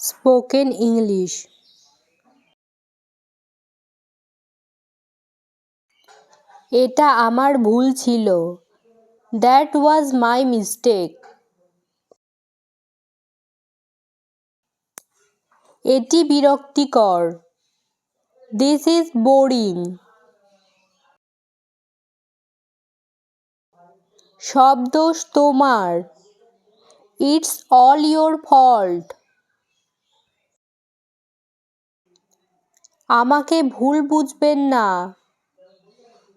Spoken English. এটা আমার ভুল ছিল। দ্যাট ওয়াজ মাই মিস্টেক এটি বিরক্তিকর। দিস ইজ বোরিং সব দোষ তোমার। ইটস অল ইয়োর ফল্ট আমাকে ভুল বুঝবেন না।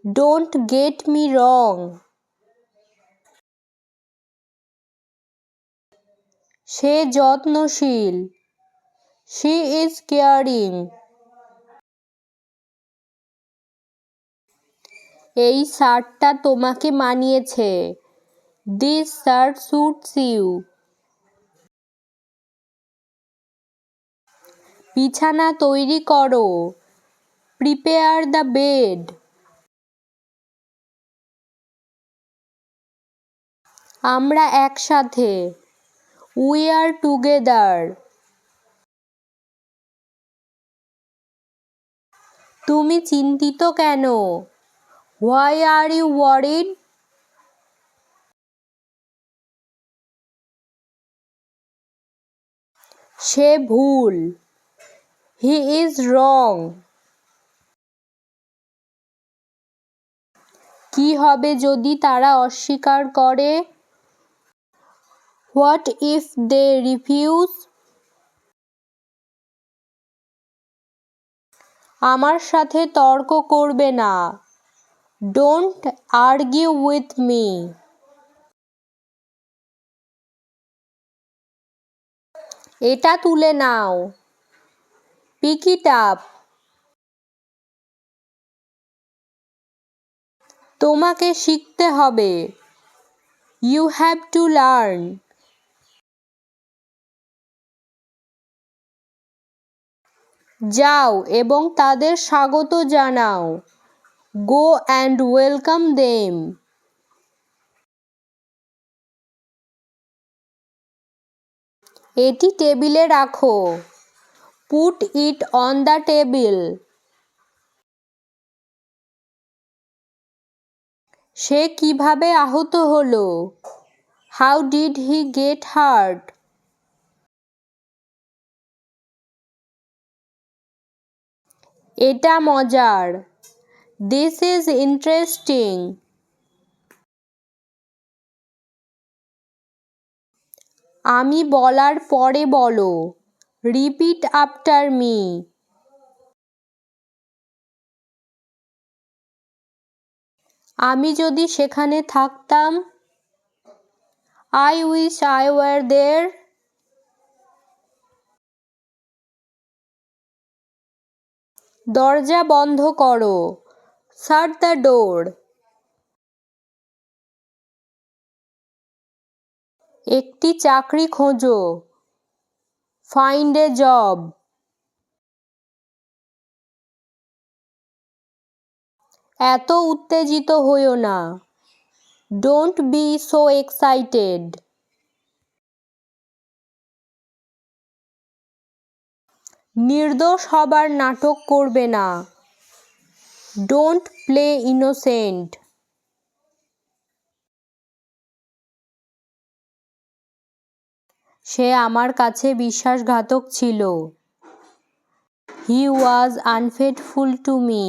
ডোন্ট গেট মি রং সে যত্নশীল। শি ইজ কেয়ারিং এই শার্টটা তোমাকে মানিয়েছে। দিস শার্ট স্যুটস ইউ বিছানা তৈরি করো। প্রিপেয়ার দ্য বেড আমরা একসাথে। উই আর টুগেদার তুমি চিন্তিত কেন? হোয়াই আর ইউ ওয়ারিড সে ভুল। হি ইজ রং কি হবে যদি তারা অস্বীকার করে? হোয়াট ইফ দে রিফিউজ আমার সাথে তর্ক করবে না। ডোন্ট আর্গিউ উইথ মি এটা তুলে নাও। পিক ইট আপ তোমাকে শিখতে হবে। ইউ হ্যাভ টু লার্ন যাও এবং তাদের স্বাগত জানাও। গো অ্যান্ড ওয়েলকাম দেম এটি টেবিলে রাখো। Put it on the table সে কীভাবে আহত হলো? How did he get hurt এটা মজার। দিস ইজ ইন্টারেস্টিং আমি বলার পরে বলো। রিপিট আফটার মি আমি যদি সেখানে থাকতাম I wish I were there দরজা বন্ধ করো। শাট দ্য ডোর একটি চাকরি খোঁজো। ফাইন্ড এ জব এত উত্তেজিত হইও না। ডোন্ট বি সো এক্সাইটেড নির্দোষ হবার নাটক করবে না। ডোন্ট প্লে ইনোসেন্ট সে আমার কাছে বিশ্বাসঘাতক ছিল। হি ওয়াজ আনফেটফুল টু মি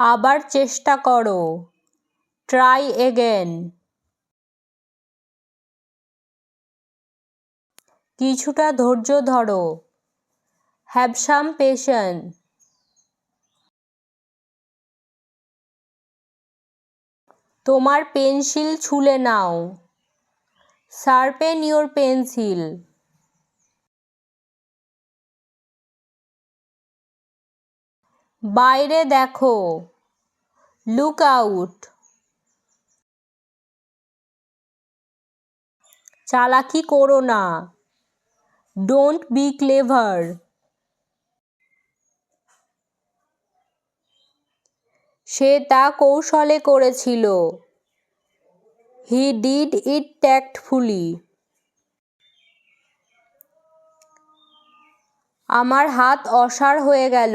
আবার চেষ্টা করো। ট্রাই এগেন কিছুটা ধৈর্য ধরো। হ্যাভ সাম পেশেন্স তোমার পেন্সিল ছুলে নাও। Sharpen your pencil. বাইরে দেখো। Look out. চালাকি করো না। Don't be clever. সে তা কৌশলে করেছিল। He did it tactfully. আমার হাত অসাড় হয়ে গেল।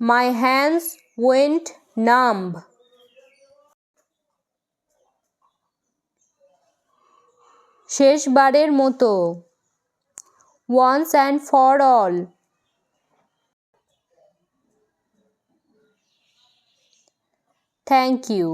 My hands went numb. শেষবারের মতো। Once and for all. Thank you